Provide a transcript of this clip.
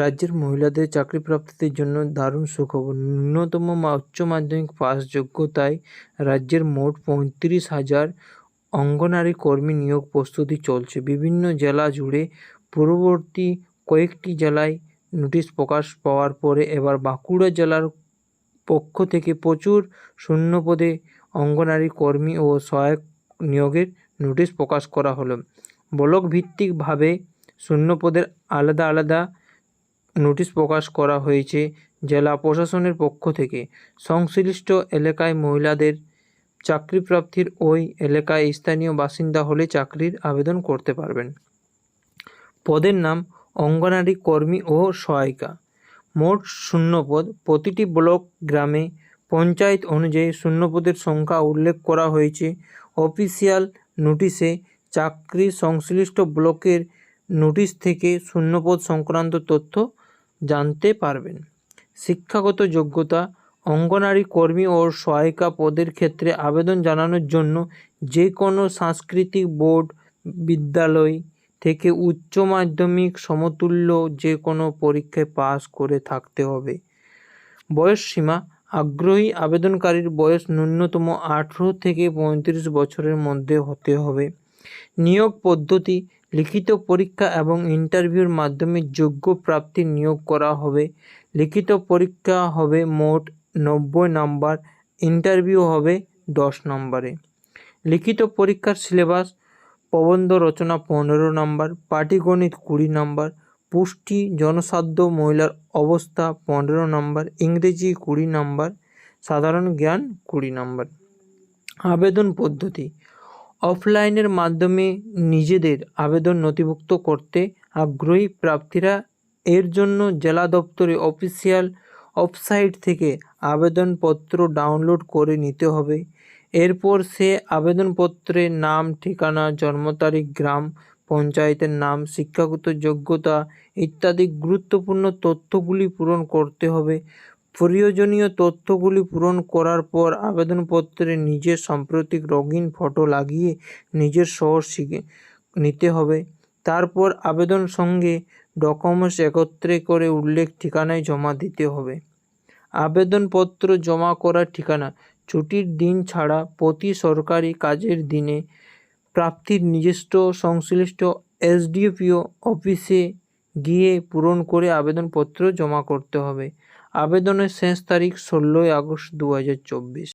রাজ্যের মহিলাদের চাকরি প্রাপ্তির জন্য দারুণ সুখবর। ন্যূনতম উচ্চ মাধ্যমিক পাস যোগ্যতায় রাজ্যের মোট পঁয়ত্রিশ হাজার অঙ্গনারী কর্মী নিয়োগ প্রস্তুতি চলছে। বিভিন্ন জেলা জুড়ে পূর্ববর্তী কয়েকটি জেলায় নোটিশ প্রকাশ পাওয়ার পরে এবার বাঁকুড়া জেলার পক্ষ থেকে প্রচুর শূন্য পদে অঙ্গনারী কর্মী ও সহায়ক নিয়োগের নোটিশ প্রকাশ করা হলো। ব্লক ভিত্তিকভাবে শূন্য পদের আলাদা আলাদা নোটিশ প্রকাশ করা হয়েছে জেলা প্রশাসনের পক্ষ থেকে। সংশ্লিষ্ট এলাকায় মহিলাদের চাকরি প্রাপ্তির ওই এলাকায় স্থানীয় বাসিন্দা হলে চাকরির আবেদন করতে পারবেন। পদের নাম অঙ্গনারী কর্মী ও সহায়িকা। মোট শূন্যপদ। প্রতিটি ব্লক, গ্রামে পঞ্চায়েত অনুযায়ী শূন্যপদের সংখ্যা উল্লেখ করা হয়েছে। অফিসিয়াল নোটিশে চাকরি সংশ্লিষ্ট ব্লকের নোটিশ থেকে শূন্যপদ সংক্রান্ত তথ্য জানতে পারবেন। শিক্ষাগত যোগ্যতা, অঙ্গনারী কর্মী ও সহায়িকা পদের ক্ষেত্রে আবেদন জানানোর জন্য যে কোনো সাংস্কৃতিক বোর্ড, বিদ্যালয় থেকে উচ্চ মাধ্যমিক সমতুল্য যে কোনো পরীক্ষায় পাস করে থাকতে হবে। বয়স সীমা, আগ্রহী আবেদনকারীর বয়স ন্যূনতম আঠেরো থেকে পঁয়ত্রিশ বছরের মধ্যে হতে হবে। নিয়োগ পদ্ধতি লিখিত পরীক্ষা এবং ইন্টারভিউর মাধ্যমে যোগ্য প্রাপ্তি নিয়োগ করা হবে। লিখিত পরীক্ষা হবে মোট নব্বই নাম্বার, ইন্টারভিউ হবে দশ নম্বরে। লিখিত পরীক্ষার সিলেবাস, প্রবন্ধ রচনা পনেরো নম্বর, পাটিগণিত কুড়ি নম্বর, পুষ্টি, জনসাধ্য, মহিলার অবস্থা পনেরো নম্বর, ইংরেজি কুড়ি নম্বর, সাধারণ জ্ঞান কুড়ি নম্বর। আবেদন পদ্ধতি অফলাইনের মাধ্যমে নিজেদের আবেদন নথিভুক্ত করতে আগ্রহী প্রার্থীরা এর জন্য জেলা দপ্তরে অফিসিয়াল ওয়েবসাইট থেকে আবেদনপত্র ডাউনলোড করে নিতে হবে। এরপর সে আবেদনপত্রে নাম, ঠিকানা, জন্ম তারিখ, গ্রাম, পঞ্চায়েতের নাম, শিক্ষাগত যোগ্যতা ইত্যাদি গুরুত্বপূর্ণ তথ্যগুলি পূরণ করতে হবে। প্রয়োজনীয় তথ্যগুলি পূরণ করার পর আবেদনপত্রে নিজের সাম্প্রতিক রঙিন ফটো লাগিয়ে নিজের শহর শিখে নিতে হবে। তারপর আবেদন সঙ্গে ডকুমেন্টস একত্রে করে উল্লেখ ঠিকানায় জমা দিতে হবে। আবেদনপত্র জমা করার ঠিকানা, ছুটির দিন ছাড়া প্রতি সরকারি কাজের দিনে প্রাপ্তির নিজস্ব সংশ্লিষ্ট এসডিপিও অফিসে গিয়ে পূরণ করে আবেদনপত্র জমা করতে হবে। আবেদনের শেষ তারিখ ষোলোই আগস্ট দু হাজার চব্বিশ।